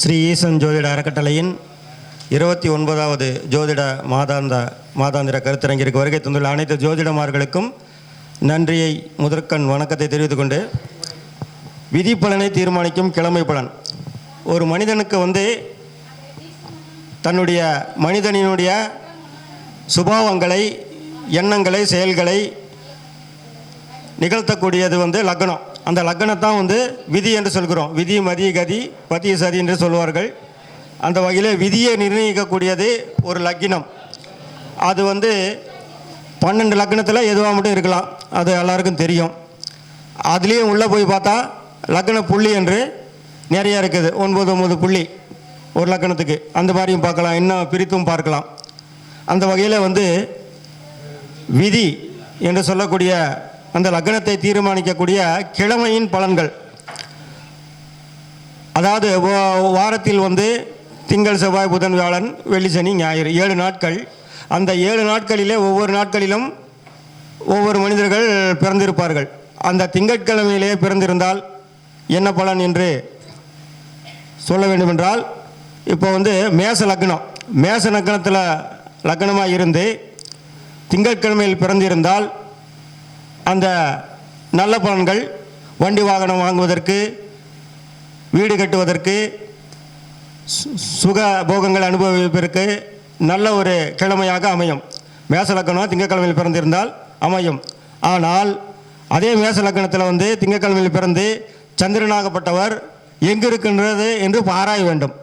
ஸ்ரீ ஈசன் ஜோதிட அறக்கட்டளையின் இருபத்தி ஒன்பதாவது ஜோதிட மாதாந்த மாதாந்திர கருத்தரங்கிற்கு வருகை தந்துள்ள அனைத்து ஜோதிடமார்களுக்கும் நன்றியை முதற்கண் வணக்கத்தை தெரிவித்து கொண்டு விதி பலனை தீர்மானிக்கும் கிழமை பலன். ஒரு மனிதனுக்கு வந்து தன்னுடைய மனிதனினுடைய சுபாவங்களை எண்ணங்களை செயல்களை நிகழ்த்தக்கூடியது வந்து லக்னம். அந்த லக்னத்தான் வந்து விதி என்று சொல்கிறோம். விதி மதி கதி பதி சதி என்று சொல்வார்கள். அந்த வகையில் விதியை நிர்ணயிக்கக்கூடியது ஒரு லக்கினம். அது வந்து பன்னெண்டு லக்னத்தில் எதுவாக மட்டும் இருக்கலாம். அது எல்லாருக்கும் தெரியும். அதுலேயும் உள்ளே போய் பார்த்தா லக்ன புள்ளி என்று நிறைய இருக்குது. ஒன்பது ஒம்பது புள்ளி ஒரு லக்கணத்துக்கு. அந்த மாதிரியும் பார்க்கலாம். இன்னும் பிரித்தும் பார்க்கலாம். அந்த வகையில் வந்து விதி என்று சொல்லக்கூடிய அந்த லக்னத்தை தீர்மானிக்கக்கூடிய கிழமையின் பலன்கள். அதாவது வாரத்தில் வந்து திங்கள் செவ்வாய் புதன் வியாழன் வெள்ளி சனி ஞாயிறு ஏழு நாட்கள். அந்த ஏழு நாட்களிலே ஒவ்வொரு நாட்களிலும் ஒவ்வொரு மனிதர்கள் பிறந்திருப்பார்கள். அந்த திங்கட்கிழமையிலே பிறந்திருந்தால் என்ன பலன் என்று சொல்ல வேண்டுமென்றால் இப்போ வந்து மேச லக்னம். மேச லக்னத்தில் லக்னமாக இருந்து திங்கட்கிழமையில் பிறந்திருந்தால் அந்த நல்ல பலன்கள் வண்டி வாகனம் வாங்குவதற்கு வீடு கட்டுவதற்கு சு- சுக போகங்கள் அனுபவிப்பதற்கு நல்ல ஒரு கிழமையாக அமையும். மேசலக்கணம் திங்கக்கிழமையில் பிறந்திருந்தால் அமையும். ஆனால் அதே மேசலக்கணத்தில் வந்து திங்கட்கிழமையில் பிறந்து சந்திரனாகப்பட்டவர் எங்கு இருக்கின்றது என்று ஆராய வேண்டும்.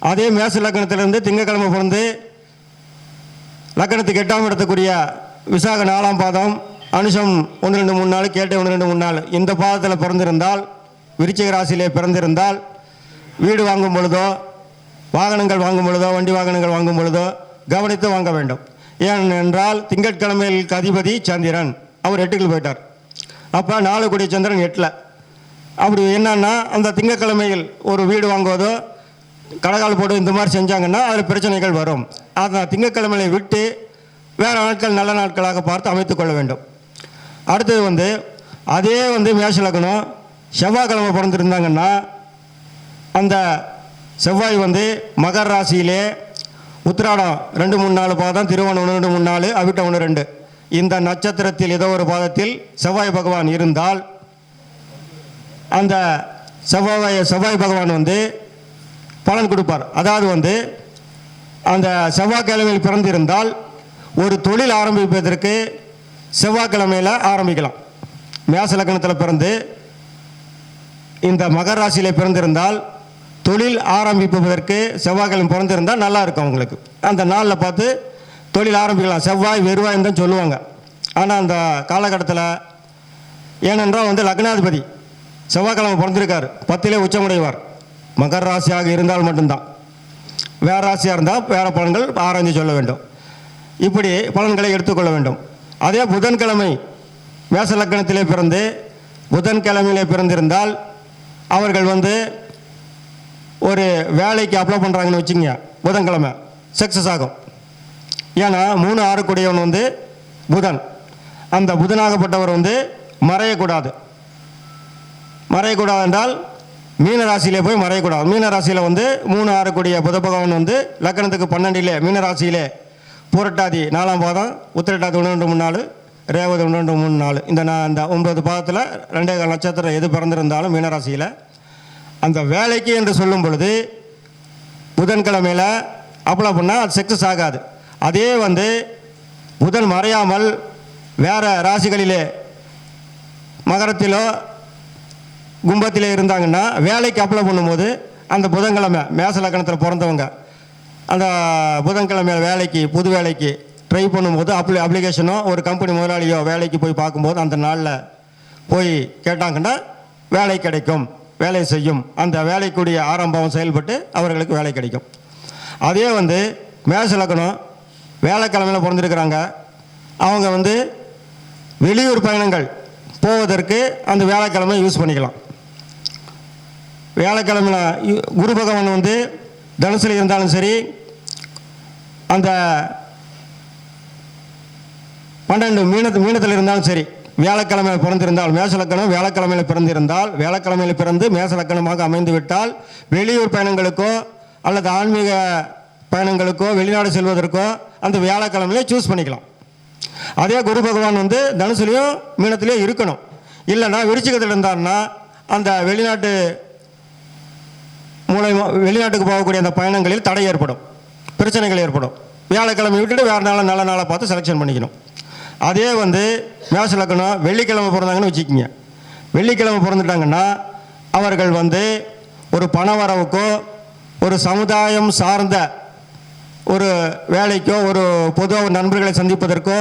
அதே மேச லக்கணத்திலிருந்து திங்கட்கிழமை பிறந்து லக்கணத்துக்கு எட்டாம் இடத்துக்குரிய விசாக நாலாம் பாதம் அனுஷம் ஒன்று ரெண்டு மூணு நாள் கேட்டு ஒன்று ரெண்டு மூணு நாள் இந்த பாதத்தில் பிறந்திருந்தால் விருச்சிக ராசியிலே பிறந்திருந்தால் வீடு வாங்கும் பொழுதோ வாகனங்கள் வாங்கும் பொழுதோ வண்டி வாகனங்கள் வாங்கும் பொழுதோ கவனித்து வாங்க வேண்டும். ஏனென்றால் திங்கட்கிழமையில் அதிபதி சந்திரன். அவர் எட்டுக்கு போயிட்டார். அப்போ நாலு கோடி சந்திரன் எட்டில். அப்படி என்னன்னா அந்த திங்கட்கிழமையில் ஒரு வீடு வாங்குவதோ கடகால் போட்டு இந்த மாதிரி செஞ்சாங்கன்னா அதில் பிரச்சனைகள் வரும். அதை திங்கட்கிழமையை விட்டு வேறு நாட்கள் நல்ல நாட்களாக பார்த்து அமைத்துக்கொள்ள வேண்டும். அடுத்தது வந்து அதே வந்து மேஷ லக்னம் செவ்வாய்க்கிழமை பிறந்திருந்தாங்கன்னா அந்த செவ்வாய் வந்து மகர ராசியிலே உத்திராடம் ரெண்டு மூணு நாலு பாதம் திருவண்ணம் ஒன்று ரெண்டு மூணு நாலு அவிட்டம் ஒன்று ரெண்டு. இந்த நட்சத்திரத்தில் ஏதோ ஒரு பாதத்தில் செவ்வாய் பகவான் இருந்தால் அந்த செவ்வாய் செவ்வாய் பகவான் வந்து பலன் கொடுப்பார். அதாவது வந்து அந்த செவ்வாய்க்கிழமையில் பிறந்திருந்தால் ஒரு தொழில் ஆரம்பிப்பதற்கு செவ்வாய்க்கிழமையில் ஆரம்பிக்கலாம். மேச லக்னத்தில் பிறந்து இந்த மகர ராசியில் பிறந்திருந்தால் தொழில் ஆரம்பிப்பதற்கு செவ்வாய்க்கிழமை பிறந்திருந்தால் நல்லா இருக்கும் அவங்களுக்கு. அந்த நாளில் பார்த்து தொழில் ஆரம்பிக்கலாம். செவ்வாய் வெறுவாய்ன்னு தான் சொல்லுவாங்க. ஆனால் அந்த காலகட்டத்தில் ஏனென்றால் வந்து லக்னாதிபதி செவ்வாய்க்கிழமை பிறந்திருக்கார். பத்திலே உச்சமுடைவார். மகர ராசியாக இருந்தால் மட்டும்தான். வேற ராசியாக இருந்தால் வேறு பலன்கள் ஆராய்ந்து சொல்ல வேண்டும். இப்படி பலன்களை எடுத்துக்கொள்ள வேண்டும். அதே புதன்கிழமை மேச லக்கணத்திலே பிறந்து புதன்கிழமையிலே பிறந்திருந்தால் அவர்கள் வந்து ஒரு வேலைக்கு அப்ளை பண்ணுறாங்கன்னு வச்சுங்க புதன்கிழமை. சக்ஸஸ் ஆகும். ஏன்னா மூணு ஆறு கூடியவன் வந்து புதன். அந்த புதனாகப்பட்டவர் வந்து மறையக்கூடாது. மறையக்கூடாது என்றால் மீன ராசியிலே போய் மறையக்கூடாது. மீன ராசியில் வந்து மூணு ஆறு கூடிய புத பகவான் வந்து லக்கணத்துக்கு பன்னெண்டிலே மீன ராசியிலே பூரட்டாதி நாலாம் பாதம் உத்திரட்டாதி ஒன்று ரெண்டு மூணு நாலு ரேவதி ஒன்று ரெண்டு மூணு நாலு. இந்த நான் இந்த ஒன்பது பாதத்தில் ரெண்டே கால் நட்சத்திரம் எது பிறந்திருந்தாலும் மீனராசியில். அந்த வேலைக்கு என்று சொல்லும் பொழுது புதன்கிழமையில் அப்ளை பண்ணால் அது சக்ஸஸ் ஆகாது. அதே வந்து புதன் மறையாமல் வேறு ராசிகளிலே மகரத்திலோ கும்பத்திலே இருந்தாங்கன்னா வேலைக்கு அப்ளை பண்ணும்போது அந்த புதன்கிழமை மேச லக்கணத்தில் பிறந்தவங்க அந்த புதன்கிழமை வேலைக்கு புது வேலைக்கு ட்ரை பண்ணும்போது அப்ளி அப்ளிகேஷனோ ஒரு கம்பெனி முதலாளியோ வேலைக்கு போய் பார்க்கும்போது அந்த நாளில் போய் கேட்டாங்கன்னா வேலை கிடைக்கும் வேலை செய்யும். அந்த வேலைக்குரிய ஆரம்பம் செயல்பட்டு அவர்களுக்கு வேலை கிடைக்கும். அதே வந்து மேச லக்கணம் வேலைக்கிழமையில் பிறந்திருக்கிறாங்க. அவங்க வந்து வெளியூர் பயணங்கள் போவதற்கு அந்த வேலைக்கிழமை யூஸ் பண்ணிக்கலாம். வேலைக்கிழமையில் குரு பகவான் வந்து தனுசில் இருந்தாலும் சரி அந்த பன்னெண்டு மீனத்து மீனத்தில் இருந்தாலும் சரி வியாழக்கிழமை பிறந்திருந்தால் மேசலக்கணம் வியாழக்கிழமையில் பிறந்திருந்தால் வியாழக்கிழமையில் பிறந்து மேசலக்கணமாக அமைந்து விட்டால் வெளியூர் பயணங்களுக்கோ அல்லது ஆன்மீக பயணங்களுக்கோ வெளிநாடு செல்வதற்கோ அந்த வியாழக்கிழமையிலே சூஸ் பண்ணிக்கலாம். அதே குரு பகவான் வந்து தனுசுலையும் மீனத்திலையும் இருக்கணும். இல்லைன்னா விருச்சிகத்தில் இருந்தார்னா அந்த வெளிநாட்டு மூலயமா வெளிநாட்டுக்கு போகக்கூடிய அந்த பயணங்களில் தடை ஏற்படும். பிரச்சனைகள் ஏற்படும். வியாழக்கிழமை விட்டுட்டு வேறு நாள் நல்ல நாளாக பார்த்து செலெக்ஷன் பண்ணிக்கணும். அதே வந்து மேச லக்கணம் வெள்ளிக்கிழமை பிறந்தாங்கன்னு வச்சுக்கோங்க. வெள்ளிக்கிழமை பிறந்துட்டாங்கன்னா அவர்கள் வந்து ஒரு பண வரவுக்கோ ஒரு சமுதாயம் சார்ந்த ஒரு வேலைக்கோ ஒரு பொதுவாக நண்பர்களை சந்திப்பதற்கோ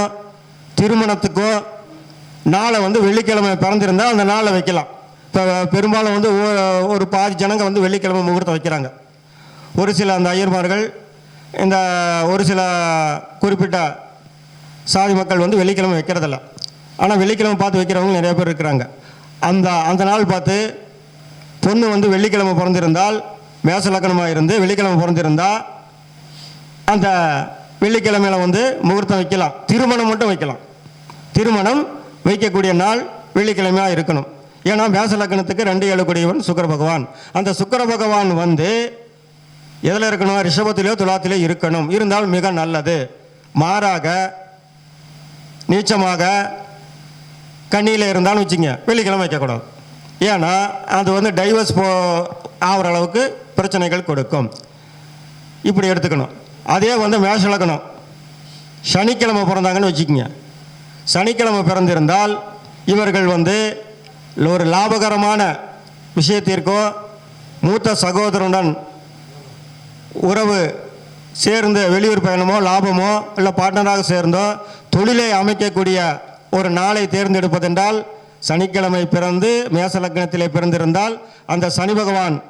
திருமணத்துக்கோ நாளை வந்து வெள்ளிக்கிழமை பிறந்திருந்தால் அந்த நாளை வைக்கலாம். இப்போ பெரும்பாலும் வந்து ஒரு பாதி ஜனங்க வந்து வெள்ளிக்கிழமை முகூர்த்தம் வைக்கிறாங்க. ஒரு சில அந்த ஐயர்மார்கள் இந்த ஒரு சில குறிப்பிட்ட சாதி மக்கள் வந்து வெள்ளிக்கிழமை வைக்கிறதில்ல. ஆனால் வெள்ளிக்கிழமை பார்த்து வைக்கிறவங்க நிறைய பேர் இருக்கிறாங்க. அந்த அந்த நாள் பார்த்து பொண்ணு வந்து வெள்ளிக்கிழமை பிறந்திருந்தால் மேச லக்கணமாக இருந்து வெள்ளிக்கிழமை பிறந்திருந்தால் அந்த வெள்ளிக்கிழமையில வந்து முகூர்த்தம் வைக்கலாம். திருமணம் மட்டும் வைக்கலாம். திருமணம் வைக்கக்கூடிய நாள் வெள்ளிக்கிழமையாக இருக்கணும். ஏன்னா மேச லக்கணத்துக்கு ரெண்டு ஏழு கூடியவன் சுக்கர பகவான். அந்த சுக்கர பகவான் வந்து எதில் இருக்கணும்? ரிஷபத்திலேயோ துலாத்திலேயோ இருக்கணும். இருந்தால் மிக நல்லது. மாறாக நீச்சமாக கண்ணியில் இருந்தாலும் வச்சுங்க. வெள்ளிக்கிழமை வைக்கக்கூடாது. ஏன்னா அது வந்து டைவர்ஸ் போ ஆகிற அளவுக்கு பிரச்சனைகள் கொடுக்கும். இப்படி எடுத்துக்கணும். அதே வந்து மேஷ இழக்கணும் சனிக்கிழமை பிறந்தாங்கன்னு வச்சுக்கோங்க. சனிக்கிழமை பிறந்திருந்தால் இவர்கள் வந்து ஒரு லாபகரமான விஷயத்திற்கோ மூத்த சகோதரனுடன் உறவு சேர்ந்து வெளியூர் பயணமோ லாபமோ இல்லை பார்ட்னராக சேர்ந்தோ தொழிலை அமைக்கக்கூடிய ஒரு நாளை தேர்ந்தெடுப்பதென்றால் சனிக்கிழமை பிறந்து மேச லக்னத்திலே பிறந்திருந்தால் அந்த சனி பகவான்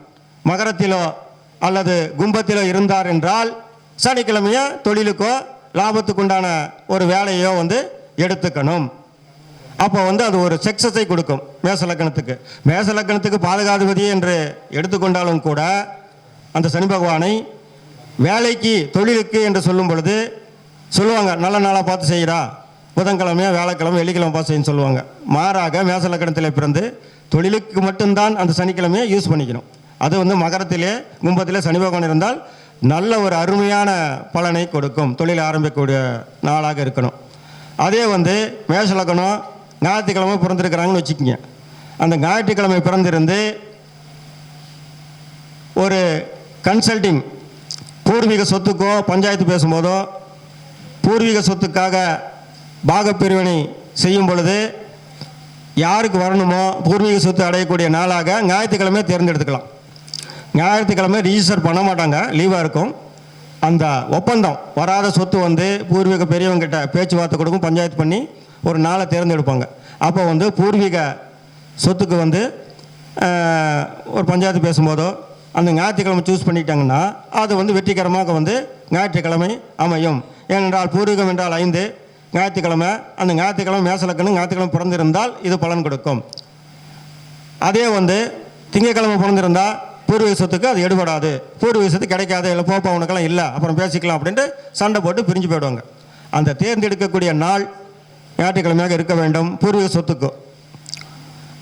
மகரத்திலோ அல்லது கும்பத்திலோ இருந்தார் என்றால் சனிக்கிழமையோ தொழிலுக்கோ லாபத்துக்குண்டான ஒரு வேலையோ வந்து எடுத்துக்கணும். அப்போ வந்து அது ஒரு சக்ஸஸை கொடுக்கும் மேச லக்கணத்துக்கு மேச லக்கணத்துக்கு பாதகாதிபதி என்று எடுத்துக்கொண்டாலும் கூட அந்த சனி பகவானை வேலைக்கு தொழிலுக்கு என்று சொல்லும் பொழுது சொல்லுவாங்க நல்ல நாளாக பார்த்து செய்கிறா புதன்கிழமையாக வேலைக்கிழமை வெள்ளிக்கிழமை பார்த்து செய்யன்னு சொல்லுவாங்க. மாறாக மேசலக்கணத்தில் பிறந்து தொழிலுக்கு மட்டும்தான் அந்த சனிக்கிழமையை யூஸ் பண்ணிக்கணும். அது வந்து மகரத்திலே கும்பத்திலே சனி பகவான் இருந்தால் நல்ல ஒரு அருமையான பலனை கொடுக்கும். தொழில் ஆரம்பிக்கக்கூடிய நாளாக இருக்கணும். அதே வந்து மேசலக்கணம் ஞாயிற்றுக்கிழமை பிறந்திருக்கிறாங்கன்னு வச்சுக்கோங்க. அந்த ஞாயிற்றுக்கிழமை பிறந்திருந்து ஒரு கன்சல்டிங் பூர்வீக சொத்துக்கோ பஞ்சாயத்து பேசும்போதோ பூர்வீக சொத்துக்காக பாகப்பிரிவினை செய்யும் பொழுது யாருக்கு வரணுமோ பூர்வீக சொத்து அடையக்கூடிய நாளாக ஞாயிற்றுக்கிழமை தேர்ந்தெடுத்துக்கலாம். ஞாயிற்றுக்கிழமை ரிஜிஸ்டர் பண்ண மாட்டாங்க. லீவாக இருக்கும். அந்த ஒப்பந்தம் வராத சொத்து வந்து பூர்வீக பெரியவங்கிட்ட பேச்சுவார்த்தை கொடுக்கும் பஞ்சாயத்து பண்ணி ஒரு நாளை தேர்ந்தெடுப்பாங்க. அப்போ வந்து பூர்வீக சொத்துக்கு வந்து ஒரு பஞ்சாயத்து பேசும்போதோ அந்த ஞாயிற்றுக்கிழமை சூஸ் பண்ணிட்டாங்கன்னா அது வந்து வெற்றிகரமாக வந்து ஞாயிற்றுக்கிழமை அமையும். ஏனென்றால் பூர்வீகம் என்றால் ஐந்து ஞாயிற்றுக்கிழமை அந்த ஞாயிற்றுக்கிழமை மேசலக்கணும் ஞாயிற்றுக்கிழமை பிறந்திருந்தால் இது பலன் கொடுக்கும். அதே வந்து திங்கக்கிழமை பிறந்திருந்தால் பூர்வீக சொத்துக்கு அது எடுபடாது. பூர்வீக சொத்து கிடைக்காது இல்லை போப்பா உனக்கெல்லாம் இல்லை அப்புறம் பேசிக்கலாம் அப்படின்ட்டு சண்டை போட்டு பிரிஞ்சு போயிடுவாங்க. அந்த தேர்ந்தெடுக்கக்கூடிய நாள் ஞாயிற்றுக்கிழமையாக இருக்க வேண்டும் பூர்வீக சொத்துக்கு.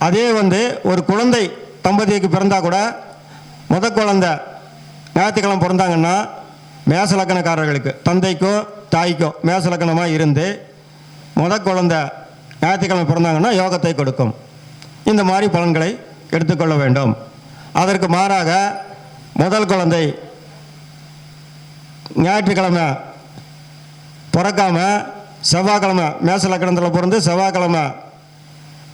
அதே வந்து ஒரு குழந்தை தம்பதிக்கு பிறந்தால் கூட முத குழந்த ஞாயிற்றுக்கிழமை பிறந்தாங்கன்னா மேசலக்கணக்காரர்களுக்கு தந்தைக்கோ தாய்க்கோ மேசலக்கணமாக இருந்து முத குழந்தை ஞாயிற்றுக்கிழமை பிறந்தாங்கன்னா யோகத்தை கொடுக்கும். இந்த மாதிரி பலன்களை எடுத்துக்கொள்ள வேண்டும். அதற்கு மாறாக முதல் குழந்தை ஞாயிற்றுக்கிழமை பிறக்காம செவ்வாய்க்கிழமை மேசலக்கணத்தில் பிறந்து செவ்வாய்க்கிழமை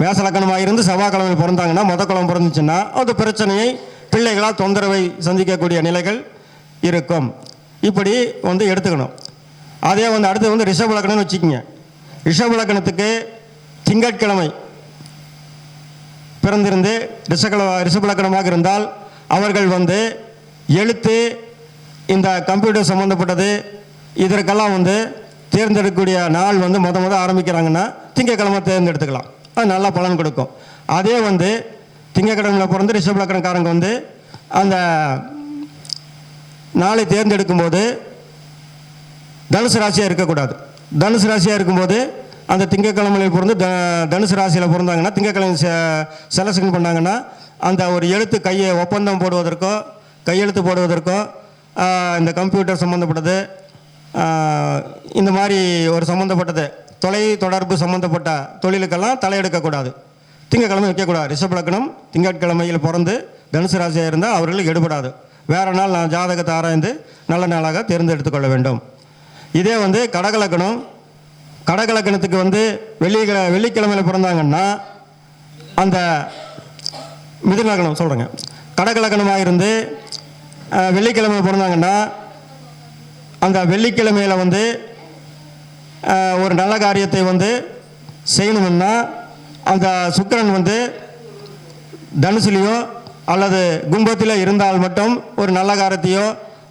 மேசலக்கணமாக இருந்து செவ்வாய்க்கிழமை பிறந்தாங்கன்னா முத குழம்பு பிறந்துச்சுன்னா அது பிரச்சனையை பிள்ளைகளால் தொந்தரவை சந்திக்கக்கூடிய நிலைகள் இருக்கும். இப்படி வந்து எடுத்துக்கணும். அதே வந்து அடுத்து வந்து ரிஷப லக்கணம்னு வச்சுக்கோங்க. ரிஷப லக்கணத்துக்கு திங்கட்கிழமை பிறந்திருந்து ரிஷகல ரிஷப லக்கணமாக இருந்தால் அவர்கள் வந்து எழுத்து இந்த கம்ப்யூட்டர் சம்மந்தப்பட்டது இதற்கெல்லாம் வந்து தேர்ந்தெடுக்கக்கூடிய நாள் வந்து முத முத ஆரம்பிக்கிறாங்கன்னா திங்கக்கிழமை தேர்ந்தெடுத்துக்கலாம். அது நல்லா பலன் கொடுக்கும். அதே வந்து திங்கக்கிழமையில் பிறந்து ரிஷபலக்கணக்காரங்க வந்து அந்த நாளை தேர்ந்தெடுக்கும் போது தனுசு ராசியாக இருக்கக்கூடாது. தனுசு ராசியாக இருக்கும்போது அந்த திங்கக்கிழமையில் பிறந்து த தனுசு ராசியில் பிறந்தாங்கன்னா திங்கக்கிழமை செ செலக்ஷன் பண்ணாங்கன்னா அந்த ஒரு எழுத்து கையை ஒப்பந்தம் போடுவதற்கோ கையெழுத்து போடுவதற்கோ இந்த கம்ப்யூட்டர் சம்மந்தப்பட்டது இந்த மாதிரி ஒரு சம்மந்தப்பட்டது தொலை தொடர்பு சம்மந்தப்பட்ட தொழிலுக்கெல்லாம் தலையெடுக்கக்கூடாது திங்கக்கிழமை வைக்கக்கூடாது. ரிஷப் லக்னம் திங்கட்கிழமையில் பிறந்து தனுசு ராசியாக இருந்தால் அவர்களுக்கு எடுபடாது. வேறு நாள் நான் ஜாதகத்தை ஆராய்ந்து நல்ல நாளாக தேர்ந்தெடுத்து கொள்ள வேண்டும். இதே வந்து கடகலக்கணம் கடகலக்கணத்துக்கு வந்து வெள்ளிக்கிழ வெள்ளிக்கிழமையில் பிறந்தாங்கன்னா அந்த மிதுன சொல்கிறேங்க கடகலக்கணமாக இருந்து வெள்ளிக்கிழமை பிறந்தாங்கன்னா அந்த வெள்ளிக்கிழமையில் வந்து ஒரு நல்ல காரியத்தை வந்து செய்யணும்னா அந்த சுக்கரன் வந்து தனுசுலேயோ அல்லது கும்பத்தில் இருந்தால் மட்டும் ஒரு நல்ல காரத்தையோ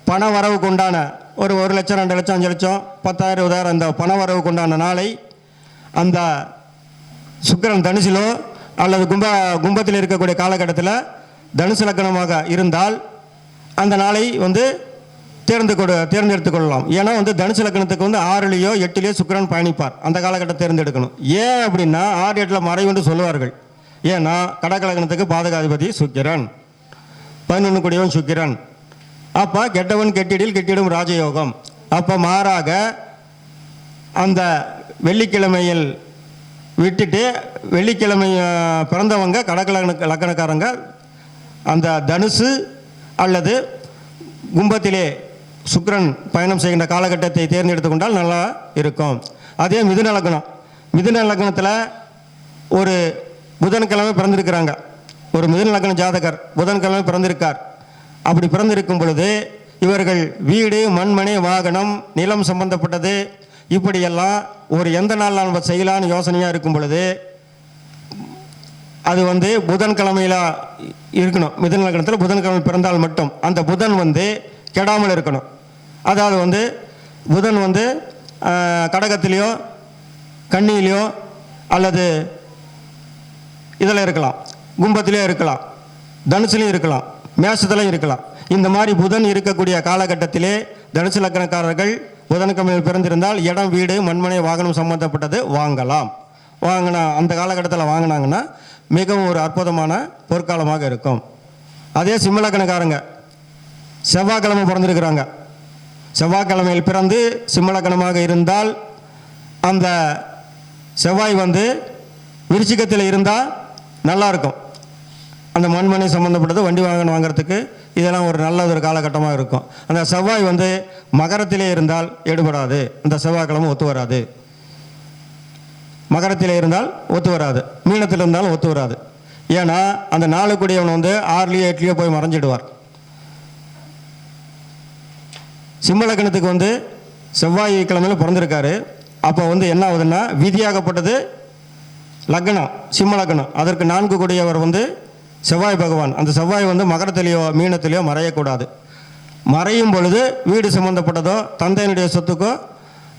பண வரவுக்கு உண்டான ஒரு ஒரு லட்சம் ரெண்டு லட்சம் அஞ்சு லட்சம் பத்தாயிரம் இருபதாயிரம் அந்த பண வரவுக்கு உண்டான நாளை அந்த சுக்கரன் தனுசிலோ அல்லது கும்ப கும்பத்தில் இருக்கக்கூடிய காலகட்டத்தில் தனுசு லக்கணமாக இருந்தால் அந்த நாளை வந்து தேர்ந்து கொடு தேர்ந்தெடுத்து கொள்ளலாம் ஏன்னா வந்து தனுசு லக்கணத்துக்கு வந்து ஆறுலேயோ எட்டுலேயோ சுக்கிரன் பயணிப்பார். அந்த காலகட்டம் தேர்ந்தெடுக்கணும். ஏன் அப்படின்னா ஆறு எட்டில் மறைவுன்னு சொல்லுவார்கள். ஏன்னா கடகலக்கணத்துக்கு பாதகாதிபதி சுக்கிரன். பதினொன்று கூடியவன் சுக்கிரன். அப்போ கெட்டவன் கெட்டிடில் கெட்டிடும் ராஜயோகம். அப்போ மாறாக அந்த வெள்ளிக்கிழமையில் விட்டுட்டு வெள்ளிக்கிழமை பிறந்தவங்க கடகலக்கண லக்கணக்காரங்க அந்த தனுசு அல்லது கும்பத்திலே சுக்ரன் பயணம் செய்கின்ற காலகட்டத்தை தேர்ந்தெடுத்து கொண்டால் நல்லா இருக்கும். அதே மிதுன லக்னம். மிதுன லக்னத்தில் ஒரு புதன்கிழமை பிறந்திருக்கிறாங்க. ஒரு மிதுன லக்ன ஜாதகர் புதன்கிழமை பிறந்திருக்கார். அப்படி பிறந்திருக்கும் பொழுது இவர்கள் வீடு மண்மனை வாகனம் நிலம் சம்பந்தப்பட்டது. இப்படியெல்லாம் ஒரு எந்த நாளில் நம்ம செய்யலான்னு யோசனையாக இருக்கும் பொழுது அது வந்து புதன்கிழமையில் இருக்கணும். மிதுன லக்னத்தில் புதன்கிழமை பிறந்தால் மட்டும். அந்த புதன் வந்து கெடாமல் இருக்கணும். அதாவது வந்து புதன் வந்து ஆஹ், கடகத்திலேயோ அல்லது இதில் இருக்கலாம். கும்பத்திலே இருக்கலாம். தனுசுலையும் இருக்கலாம். மேஷத்துலையும் இருக்கலாம். இந்த மாதிரி புதன் இருக்கக்கூடிய காலகட்டத்திலே தனுசு லக்கணக்காரர்கள் புதன்கிழமையில் பிறந்திருந்தால் இடம் வீடு மண்மனை வாகனம் சம்பந்தப்பட்டது வாங்கலாம். வாங்கினா அந்த காலகட்டத்தில் வாங்கினாங்கன்னா மிகவும் ஒரு அற்புதமான பொற்காலமாக இருக்கும். அதே சிம்மலக்கணக்காரங்க செவ்வாய்க்கிழமை பிறந்திருக்கிறாங்க. செவ்வாய்க்கிழமையில் பிறந்து சிம்மலக்கணமாக இருந்தால் அந்த செவ்வாய் வந்து விருச்சிக்கத்தில் இருந்தால் நல்லாயிருக்கும். அந்த மண்மனை சம்மந்தப்பட்டது வண்டி வாகனம் வாங்குறதுக்கு இதெல்லாம் ஒரு நல்ல ஒரு காலகட்டமாக இருக்கும். அந்த செவ்வாய் வந்து மகரத்திலே இருந்தால் எடுபடாது. அந்த செவ்வாய்க்கிழமை ஒத்து வராது. மகரத்தில் இருந்தால் ஒத்து வராது. மீனத்தில் இருந்தாலும் ஒத்து வராது. ஏன்னா அந்த நாளுக்குடியவன் வந்து ஆறுலேயோ எட்டுலேயோ போய் மறைஞ்சிடுவார். சிம்மலக்கணத்துக்கு வந்து செவ்வாய் கிழமையில் பிறந்திருக்காரு. அப்போ வந்து என்ன ஆகுதுன்னா விதியாகப்பட்டது லக்னம் சிம்ம லக்னம் அதற்கு நான்கு கூடியவர் வந்து செவ்வாய் பகவான். அந்த செவ்வாய் வந்து மகரத்திலேயோ மீனத்திலேயோ மறையக்கூடாது. மறையும் பொழுது வீடு சம்மந்தப்பட்டதோ தந்தையினுடைய சொத்துக்கோ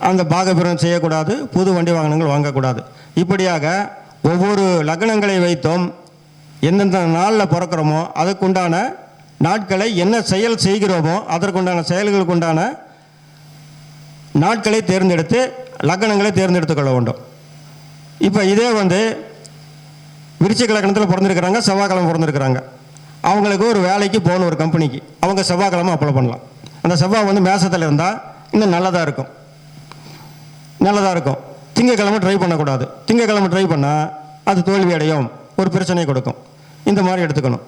அந்த பாகபிரம் செய்யக்கூடாது புது வண்டி வாகனங்கள் வாங்கக்கூடாது. இப்படியாக ஒவ்வொரு லக்னங்களை வைத்தும் எந்தெந்த நாளில் பிறக்கிறோமோ அதுக்குண்டான நாட்களை என்ன செயல் செய்கிறோமோ அதற்குண்டான செயல்களுக்கு உண்டான நாட்களை தேர்ந்தெடுத்து லக்கணங்களை தேர்ந்தெடுத்து கொள்ள வேண்டும். இப்போ இதே வந்து விருச்சிக லக்கணத்தில் பிறந்திருக்கிறாங்க செவ்வாய்க்கிழமை பிறந்திருக்கிறாங்க. அவங்களுக்கு ஒரு வேலைக்கு போகணும் ஒரு கம்பெனிக்கு. அவங்க செவ்வாய்க்கிழமை அப்ளை பண்ணலாம். அந்த செவ்வாய் வந்து மேசத்தில் இருந்தால் இன்னும் நல்லதாக இருக்கும். நல்லதாக இருக்கும். திங்கக்கிழமை ட்ரை பண்ணக்கூடாது. திங்கக்கிழமை ட்ரை பண்ணால் அது தோல்வி அடையும் ஒரு பிரச்சனை கொடுக்கும். இந்த மாதிரி எடுத்துக்கணும்.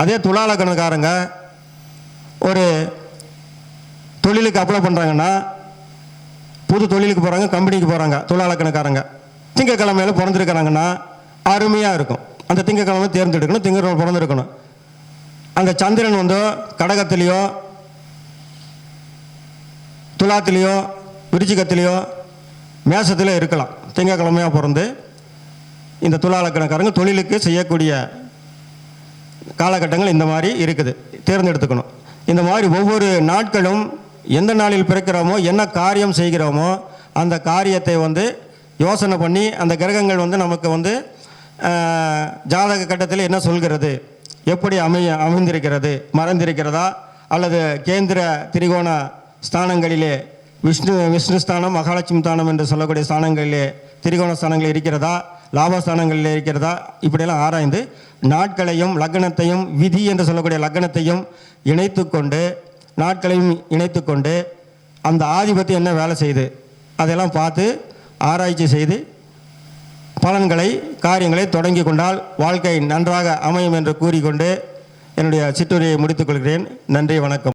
அதே துளாலக்கணக்காரங்க ஒரு தொழிலுக்கு அப்ளை பண்ணுறாங்கன்னா புது தொழிலுக்கு போகிறாங்க கம்பெனிக்கு போகிறாங்க தொழிலாளக்கணக்காரங்க திங்கக்கிழமையில் பிறந்திருக்கிறாங்கன்னா அருமையாக இருக்கும். அந்த திங்கக்கிழமை தேர்ந்தெடுக்கணும் திங்கக்கிழமை பிறந்திருக்கணும். அந்த சந்திரன் வந்து கடகத்திலேயோ துலாத்திலேயோ விருச்சிகத்திலேயோ மேசத்தில் இருக்கலாம். திங்கக்கிழமையாக பிறந்து இந்த துலாலக்கணக்காரங்க தொழிலுக்கு செய்யக்கூடிய காலகட்டங்கள் இந்த மாதிரி இருக்குது. தேர்ந்தெடுத்துக்கணும். இந்த மாதிரி ஒவ்வொரு நாட்களும் எந்த நாளில் பிறக்கிறோமோ என்ன காரியம் செய்கிறோமோ அந்த காரியத்தை வந்து யோசனை பண்ணி அந்த கிரகங்கள் வந்து நமக்கு வந்து ஜாதக கட்டத்தில் என்ன சொல்கிறது? எப்படி அமைய அமைந்திருக்கிறது? மறைந்திருக்கிறதா? அல்லது கேந்திர திரிகோண ஸ்தானங்களிலே விஷ்ணு விஷ்ணு ஸ்தானம் மகாலட்சுமி ஸ்தானம் என்று சொல்லக்கூடிய ஸ்தானங்களிலே திரிகோண ஸ்தானங்கள் இருக்கிறதா? லாபஸ்தானங்களில் இருக்கிறதா? இப்படியெல்லாம் ஆராய்ந்து நாட்களையும் லக்னத்தையும் விதி என்று சொல்லக்கூடிய லக்னத்தையும் இணைத்து கொண்டு நாட்களையும் இணைத்து கொண்டு அந்த ஆதிபத்தியம் என்ன வேலை செய்யுது அதெல்லாம் பார்த்து ஆராய்ச்சி செய்து பலன்களை காரியங்களை தொடங்கி கொண்டால் வாழ்க்கை நன்றாக அமையும் என்று கூறிக்கொண்டு என்னுடைய சிற்றுரையை முடித்துக் கொள்கிறேன். நன்றி வணக்கம்.